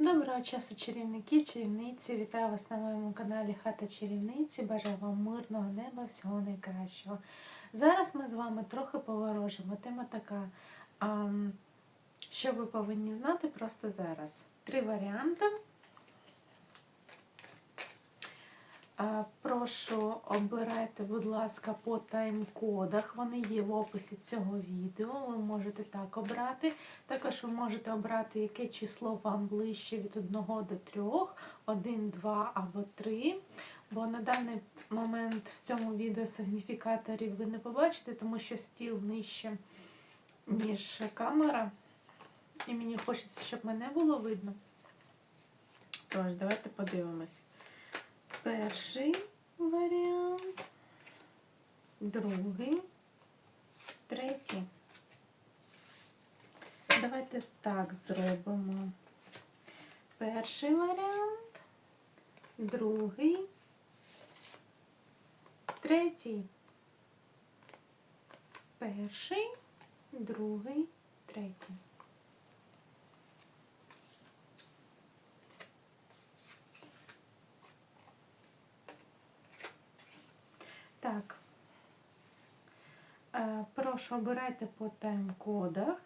Доброго часу, чарівники, чарівниці. Вітаю вас на моєму каналі Хата Чарівниці. Бажаю вам мирного неба, всього найкращого. Зараз ми з вами трохи поворожимо. Тема така, що ви повинні знати просто зараз. Три варіанти. А, Прошу обирайте, будь ласка, по тайм-кодах. Вони є в описі цього відео. Ви можете так обрати. Також ви можете обрати, яке число вам ближче від 1 до 3, 1, 2 або 3. Бо на даний момент в цьому відео сигніфікаторів ви не побачите, тому що стіл нижче, ніж камера. І мені хочеться, щоб мене було видно. Тож, давайте подивимось. Перший варіант, другий, третій. Давайте так зробимо. Перший варіант, другий, третій. Перший, другий, третій. Так. Е, Прошу обирайте по тайм-кодах.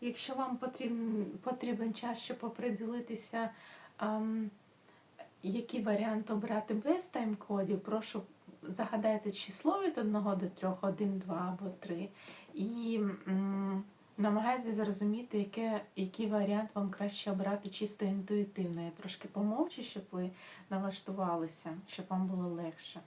Якщо вам потрібен, потрібен час, щоб оприділитися, який варіант обрати без тайм-кодів, прошу загадайте число від 1 до 3, 1, 2 або 3. І м, намагайтесь зрозуміти, яке, який варіант вам краще обрати чисто інтуїтивно. Я трошки помовчу, щоб ви налаштувалися, щоб вам було легше.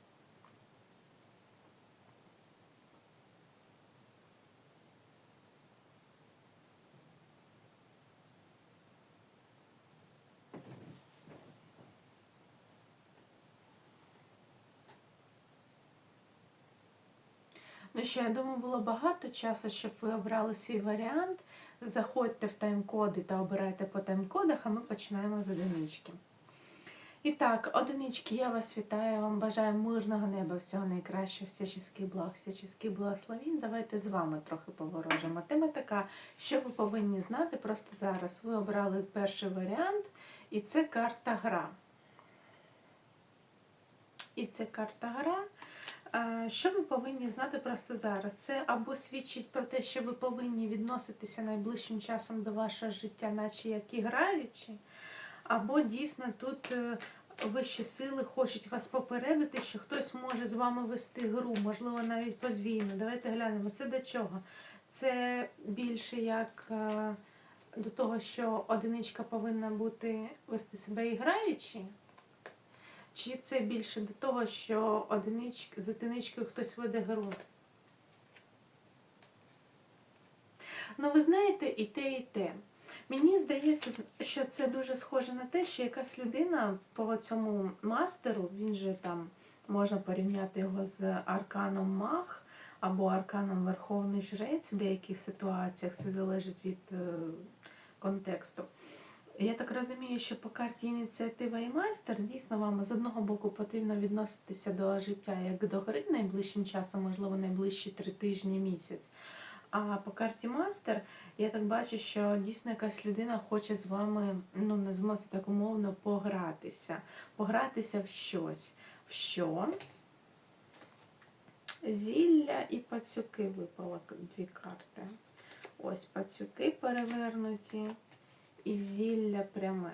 Ну що, я думаю, було багато часу, щоб ви обрали свій варіант. Заходьте в тайм-коди та обирайте по тайм-кодах, а ми починаємо з одинички. І так, одинички, я вас вітаю, вам бажаю мирного неба, всього найкращого, всяческий благ, всяческий благословінь. Давайте з вами трохи поворожимо. Тема така, що ви повинні знати просто зараз. Ви обрали перший варіант, і це карта гра. І це карта гра. Що ви повинні знати просто зараз? Це або свідчить про те, що ви повинні відноситися найближчим часом до вашого життя, наче як і граючи, або дійсно тут е, вищі сили хочуть вас попередити, що хтось може з вами вести гру, можливо, навіть подвійну. Давайте глянемо, це до чого? Це більше як е, до того, що одиничка повинна бути вести себе і граючи. Чи це більше до того, що одинич... з одиничкою хтось веде гру? Ну, ви знаєте, і те, і те. Мені здається, що це дуже схоже на те, що якась людина по цьому мастеру, він же там можна порівняти його з арканом Мах або арканом Верховний Жрець в деяких ситуаціях, це залежить від е, контексту. Я так розумію, що по карті ініціатива і майстер дійсно вам з одного боку потрібно відноситися до життя як до гри найближчим часом, можливо, найближчі три тижні місяць. А по карті мастер я так бачу, що дійсно якась людина хоче з вами, ну назвемо це так умовно, погратися. Погратися в щось. В що? Зілля і пацюки випало дві карти. Ось пацюки перевернуті і зілля пряме.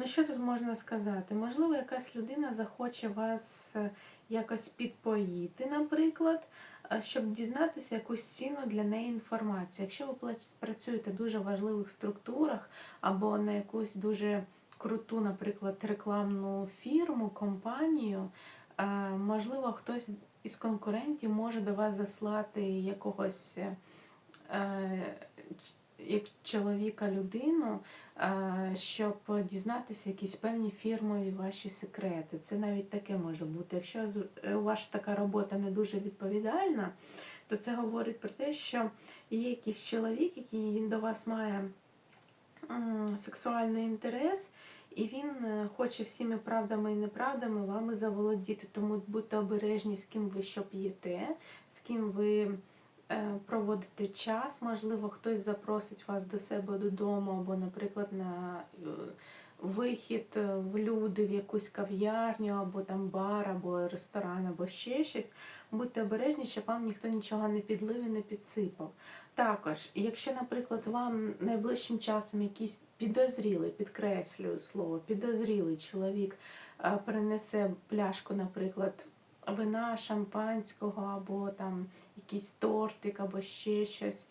Ну, що тут можна сказати? Можливо, якась людина захоче вас е, якось підпоїти, наприклад, е, щоб дізнатися якусь ціну для неї інформацію. Якщо ви працюєте в дуже важливих структурах або на якусь дуже круту, наприклад, рекламну фірму, компанію, е, можливо, хтось із конкурентів може до вас заслати якогось як чоловіка людину, щоб дізнатися якісь певні фірмові ваші секрети. Це навіть таке може бути. Якщо у вас така робота не дуже відповідальна, то це говорить про те, що є якийсь чоловік, який до вас має сексуальний інтерес, і він е, хоче всіми правдами і неправдами вами заволодіти. Тому будьте обережні, з ким ви що п'єте, з ким ви е, проводити час. Можливо, хтось запросить вас до себе додому, або, наприклад, на е, вихід е, в люди, в якусь кав'ярню, або там бар, або ресторан, або ще щось. Будьте обережні, щоб вам ніхто нічого не підлив і не підсипав. Також, якщо, наприклад, вам найближчим часом якийсь підозрілий, підкреслюю слово, підозрілий чоловік принесе пляшку, наприклад, вина, шампанського, або там якийсь тортик, або ще щось.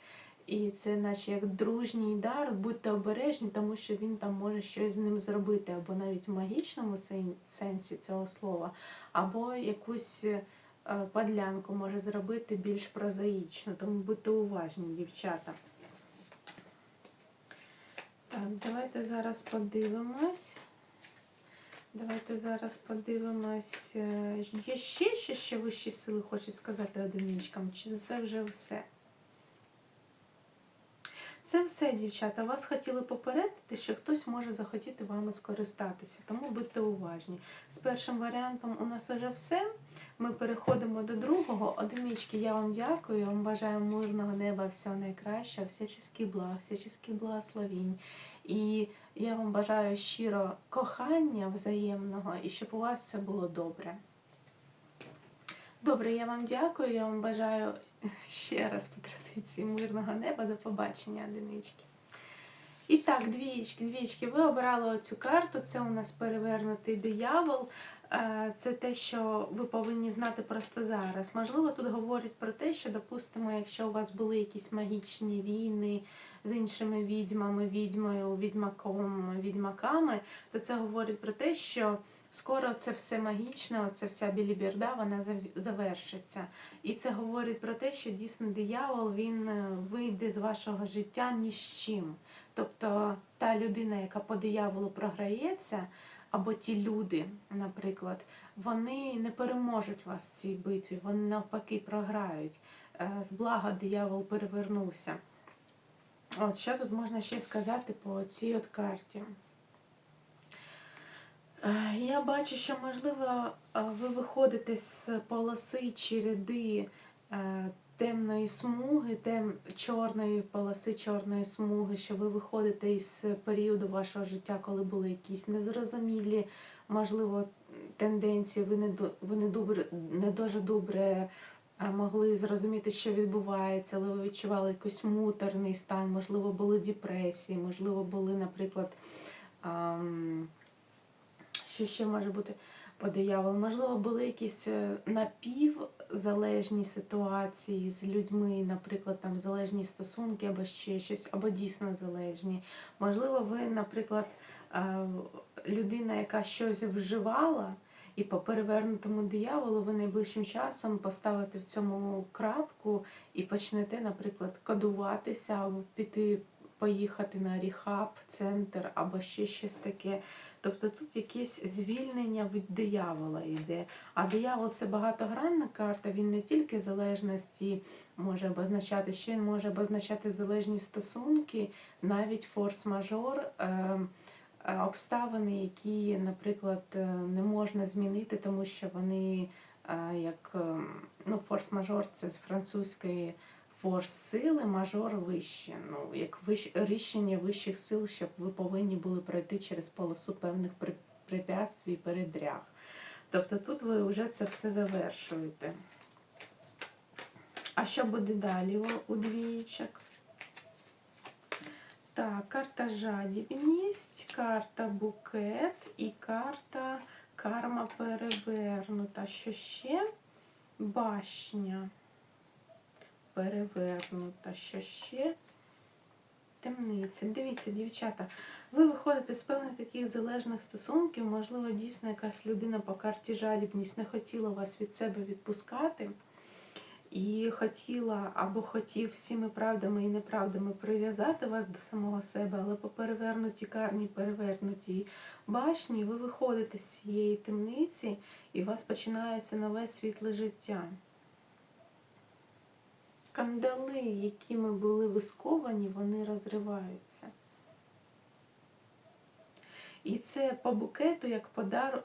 І це наче як дружній дар, будьте обережні, тому що він там може щось з ним зробити, або навіть в магічному сенсі цього слова, або якусь е, подлянку може зробити більш прозаїчно, тому будьте уважні, дівчата. Так, давайте зараз подивимось. Давайте зараз подивимось. е, Є ще що вищі сили хочуть сказати одиничкам, чи це вже все? Це все, дівчата. Вас хотіли попередити, що хтось може захотіти вами скористатися, тому будьте уважні. З першим варіантом у нас вже все. Ми переходимо до другого. Одинички, я вам дякую. Вам бажаю мирного неба, всього найкращого, всяческих благ, всяческих благословінь. І я вам бажаю щиро кохання взаємного і щоб у вас все було добре. Добре, я вам дякую. Я вам бажаю ще раз по традиції мирного неба. До побачення, одинички. І так, двієчки, двієчки, ви обрали оцю карту. Це у нас перевернутий диявол. Е, Це те, що ви повинні знати просто зараз. Можливо, тут говорять про те, що, допустимо, якщо у вас були якісь магічні війни з іншими відьмами, відьмою, відьмаком, відьмаками, то це говорить про те, що скоро це все магічне, оця вся біліберда, вона зав- завершиться. І це говорить про те, що дійсно диявол він е, вийде з вашого життя ні з чим. Тобто та людина, яка по дияволу програється, або ті люди, наприклад, вони не переможуть вас в цій битві, вони навпаки програють. Е, Благо диявол перевернувся. От що тут можна ще сказати по цій от карті? Е, Я бачу, що можливо е, ви виходите з полоси чи ряди темної смуги, тем чорної полоси, чорної смуги, що ви виходите із періоду вашого життя, коли були якісь незрозумілі, можливо, тенденції, ви не ви не добре, не дуже добре могли зрозуміти, що відбувається, але ви відчували якийсь муторний стан, можливо, були депресії, можливо, були, наприклад. ам, що ще може бути по дияволу? Можливо, були якісь е, напівзалежні ситуації з людьми, наприклад, там залежні стосунки або ще щось, або дійсно залежні. Можливо, ви, наприклад, е, людина, яка щось вживала, і по перевернутому дияволу ви найближчим часом поставите в цьому крапку і почнете, наприклад, кодуватися або піти. Поїхати на ріхаб, центр або ще щось таке. Тобто тут якесь звільнення від диявола йде. А диявол це багатогранна карта, він не тільки залежності може обозначати, ще він може обозначати залежні стосунки, навіть форс-мажор, е, е, обставини, які, наприклад, е, не можна змінити, тому що вони е, як е, ну, форс-мажор це з французької. Форс сили, мажор вище. Ну, як вищ... рішення вищих сил, щоб ви повинні були пройти через полосу певних при... препятствій, передряг. Тобто тут ви вже це все завершуєте. А що буде далі у, у двієчок? Так, карта жадібність, карта букет і карта карма перевернута. Що ще? Башня перевернута. Що ще? Темниця. Дивіться, дівчата, ви виходите з певних таких залежних стосунків, можливо, дійсно якась людина по карті жадібність не хотіла вас від себе відпускати. І хотіла або хотів всіми правдами і неправдами прив'язати вас до самого себе, але по перевернутій карні, перевернутій башні, ви виходите з цієї темниці, і у вас починається нове світле життя. Кандали, якими були висковані, вони розриваються. І це по букету як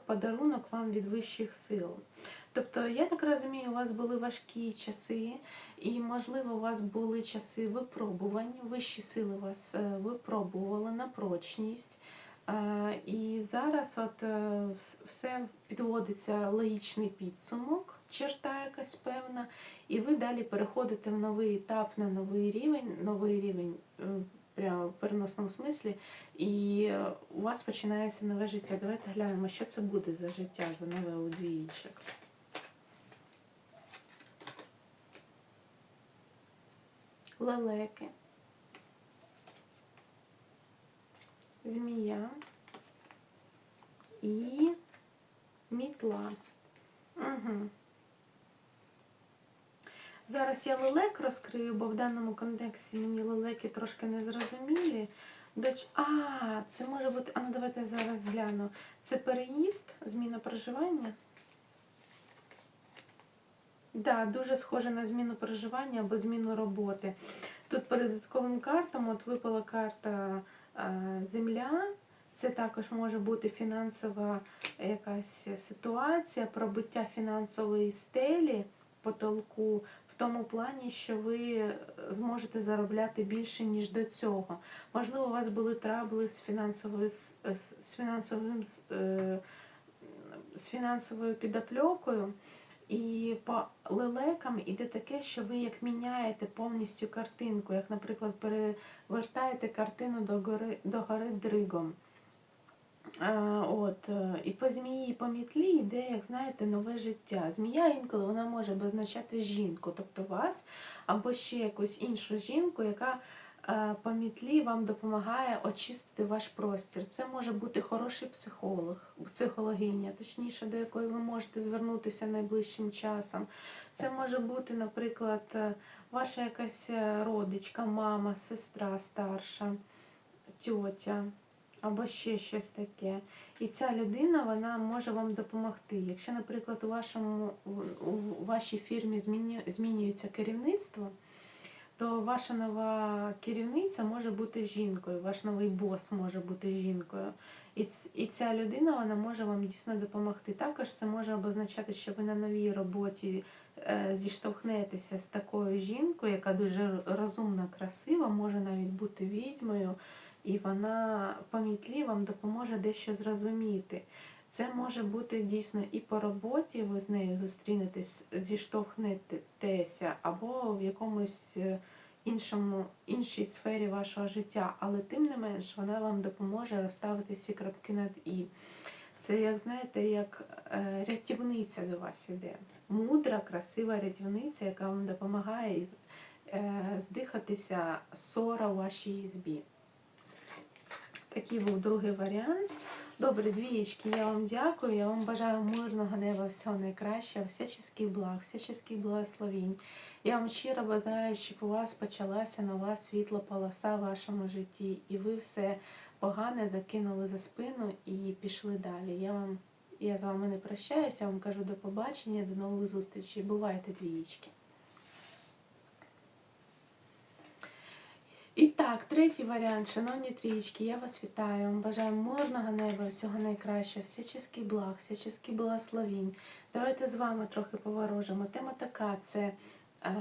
подарунок вам від вищих сил. Тобто, я так розумію, у вас були важкі часи, і, можливо, у вас були часи випробувань, вищі сили вас е, випробували на прочність. Е, І зараз от е, все підводиться логічний підсумок, черта якась певна, і ви далі переходите в новий етап на новий рівень, новий рівень е, прямо в переносному смислі, і е, у вас починається нове життя. Давайте глянемо, що це буде за життя, за нове у. Лелеки. Змія і мітла. Угу. Зараз я лелек розкрию, бо в даному контексті мені лелеки трошки не зрозумілі. Доч... А, це може бути. А ну давайте я зараз гляну. Це переїзд, зміна проживання. Да, дуже схоже на зміну проживання або зміну роботи. Тут по додатковим картам от випала карта Земля. Це також може бути фінансова якась ситуація, пробиття фінансової стелі, потолку, в тому плані, що ви зможете заробляти більше, ніж до цього. Можливо, у вас були трабли з фінансовою, з, фінансовим, е, з фінансовою підопльокою. І по лелекам іде таке, що ви як міняєте повністю картинку, як, наприклад, перевертаєте картину до гори, до гори дригом. От, е, і по змії, і по мітлі йде, як знаєте, нове життя. Змія інколи вона може обозначати жінку, тобто вас, або ще якусь іншу жінку, яка е, по мітлі вам допомагає очистити ваш простір. Це може бути хороший психолог, психологиня, точніше, до якої ви можете звернутися найближчим часом. Це може бути, наприклад, е, ваша якась родичка, мама, сестра старша, тьотя або ще щось таке. І ця людина вона може вам допомогти. Якщо, наприклад, у вашому у- вашій фірмі змінюється керівництво, то ваша нова керівниця може бути жінкою, ваш новий бос може бути жінкою. І, ця людина вона може вам дійсно допомогти. Також це може обозначати, що ви на новій роботі е, зіштовхнетеся з такою жінкою, яка дуже розумна, красива, може навіть бути відьмою, і вона по мітлі вам допоможе дещо зрозуміти. Це може бути дійсно і по роботі, ви з нею зустрінетесь, зіштовхнетеся, або в якомусь е, іншому, іншій сфері вашого життя, але тим не менш вона вам допоможе розставити всі крапки над і. Це, як знаєте, як е, рятівниця до вас іде. Мудра, красива рятівниця, яка вам допомагає е, здихатися ссора у вашій ізбі. Такий був другий варіант. Добре, двієчки, я вам дякую. Я вам бажаю мирного неба, всього найкращого, всяческих благ, всяческих благословінь. Я вам щиро бажаю, щоб у вас почалася нова світла полоса в вашому житті, і ви все погане закинули за спину і пішли далі. Я вам я з вами не прощаюся, я вам кажу до побачення, до нових зустрічей. Бувайте двієчки. І так, третій варіант, шановні трієчки, я вас вітаю. Бажаю мирного неба, всього найкращого, всяческих благ, всяческих благословінь. Давайте з вами трохи поворожимо. Тема така: це е,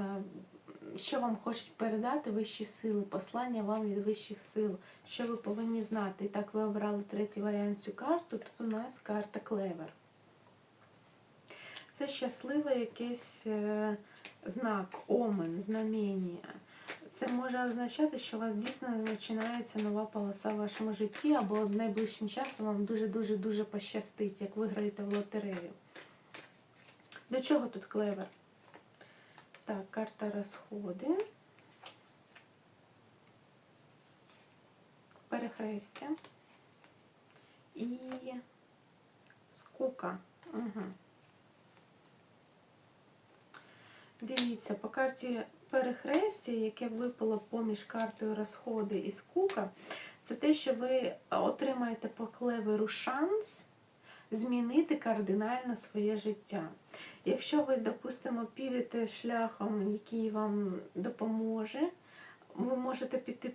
що вам хочуть передати вищі сили, послання вам від вищих сил, що ви повинні знати. І так, ви обрали третій варіант цю карту. Тут у нас карта Клевер. Це щасливий якийсь е, знак, омен, знамення. Це може означати, що у вас дійсно починається нова полоса в вашому житті, або найближчим часом вам дуже-дуже дуже пощастить, як виграєте в лотерею. До чого тут клевер? Так, карта розходи. Перехрестя. І скука. Угу. Дивіться, по карті перехрестя, яке випало поміж картою розходи і скука, це те, що ви отримаєте по клеверу шанс змінити кардинально своє життя. Якщо ви, допустимо, підете шляхом, який вам допоможе, ви можете піти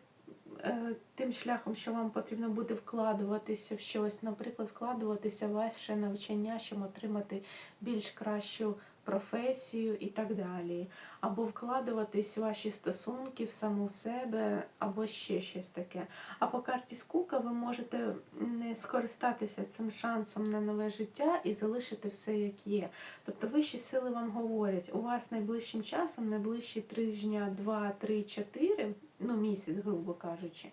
е, тим шляхом, що вам потрібно буде вкладуватися в щось, наприклад, вкладуватися в ваше навчання, щоб отримати більш кращу професію і так далі. Або вкладуватись в ваші стосунки, в саму себе, або ще щось таке. А по карті скука ви можете не скористатися цим шансом на нове життя і залишити все як є. Тобто вищі сили вам говорять, у вас найближчим часом, найближчі тижня, два, три, чотири, ну місяць, грубо кажучи,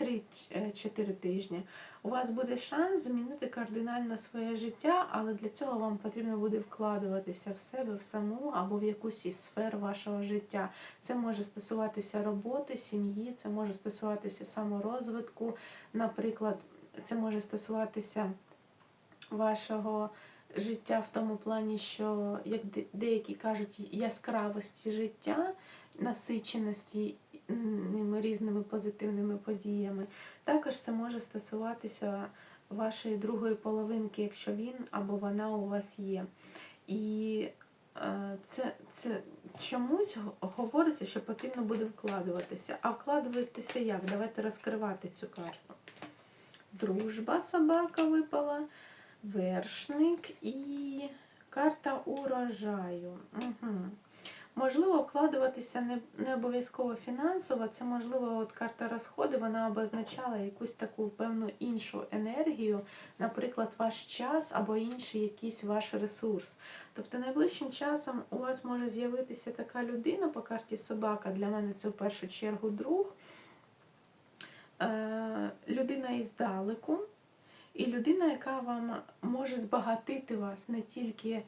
3-4 тижні, у вас буде шанс змінити кардинально своє життя, але для цього вам потрібно буде вкладуватися в себе, в саму або в якусь із сфер вашого життя. Це може стосуватися роботи, сім'ї, це може стосуватися саморозвитку, наприклад, це може стосуватися вашого життя в тому плані, що, як деякі кажуть, яскравості життя, насиченості різними позитивними подіями. Також це може стосуватися вашої другої половинки, якщо він або вона у вас є. І е, це, це чомусь говориться, що потрібно буде вкладуватися. А вкладуватися як? Давайте розкривати цю карту. Дружба собака випала, вершник і карта урожаю. Угу. Можливо, вкладуватися не, не обов'язково фінансово, це можливо, от карта розходи, вона обозначала якусь таку певну іншу енергію, наприклад, ваш час або інший якийсь ваш ресурс. Тобто найближчим часом у вас може з'явитися така людина по карті собака. Для мене це в першу чергу друг, е, людина іздалеку, і людина, яка вам може збагатити вас не тільки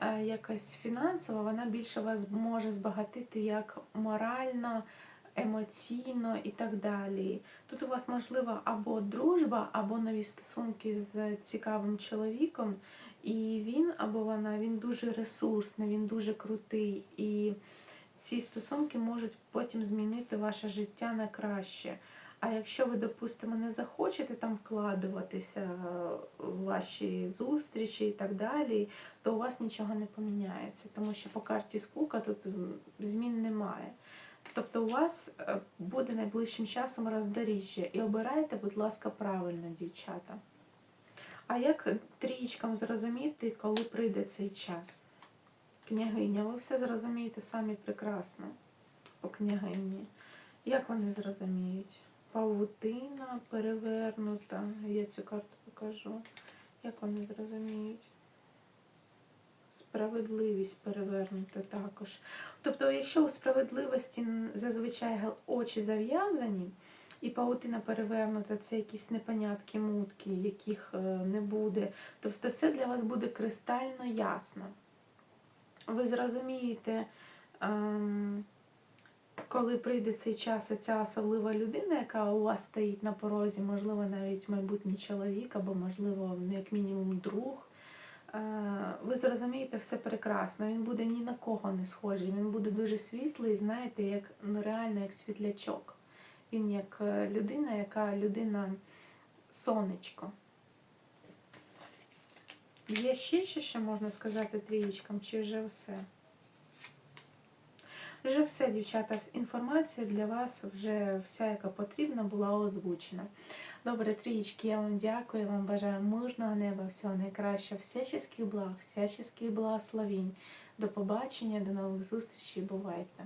е, якось фінансово, вона більше вас може збагатити як морально, емоційно і так далі. Тут у вас можлива або дружба, або нові стосунки з цікавим чоловіком, і він або вона він дуже ресурсний, він дуже крутий. І ці стосунки можуть потім змінити ваше життя на краще. А якщо ви, допустимо, не захочете там вкладуватися е, в ваші зустрічі і так далі, то у вас нічого не поміняється, тому що по карті скука тут змін немає. Тобто у вас е, буде найближчим часом роздоріжжя. І обирайте, будь ласка, правильно, дівчата. А як трієчкам зрозуміти, коли прийде цей час? Княгиня, ви все зрозумієте самі прекрасно по княгині. Як вони зрозуміють? Павутина перевернута. Я цю карту покажу. Як вони зрозуміють? Справедливість перевернута також. Тобто, якщо у справедливості зазвичай очі зав'язані, і паутина перевернута, це якісь непонятки, мутки, яких е, не буде, тобто все для вас буде кристально ясно. Ви зрозумієте, ем, коли прийде цей час, і ця особлива людина, яка у вас стоїть на порозі, можливо, навіть майбутній чоловік, або, можливо, ну, як мінімум, друг. е, Ви зрозумієте все прекрасно. Він буде ні на кого не схожий. Він буде дуже світлий, знаєте, як ну реально як світлячок. Він як е, людина, яка людина сонечко. Є ще що можна сказати трієчкам, чи вже все? Вже все, дівчата, інформація для вас вже вся, яка потрібна, була озвучена. Добре, трієчки, я вам дякую, я вам бажаю мирного неба, всього найкращого, всяческих благ, всяческих благословінь. До побачення, до нових зустрічей, бувайте!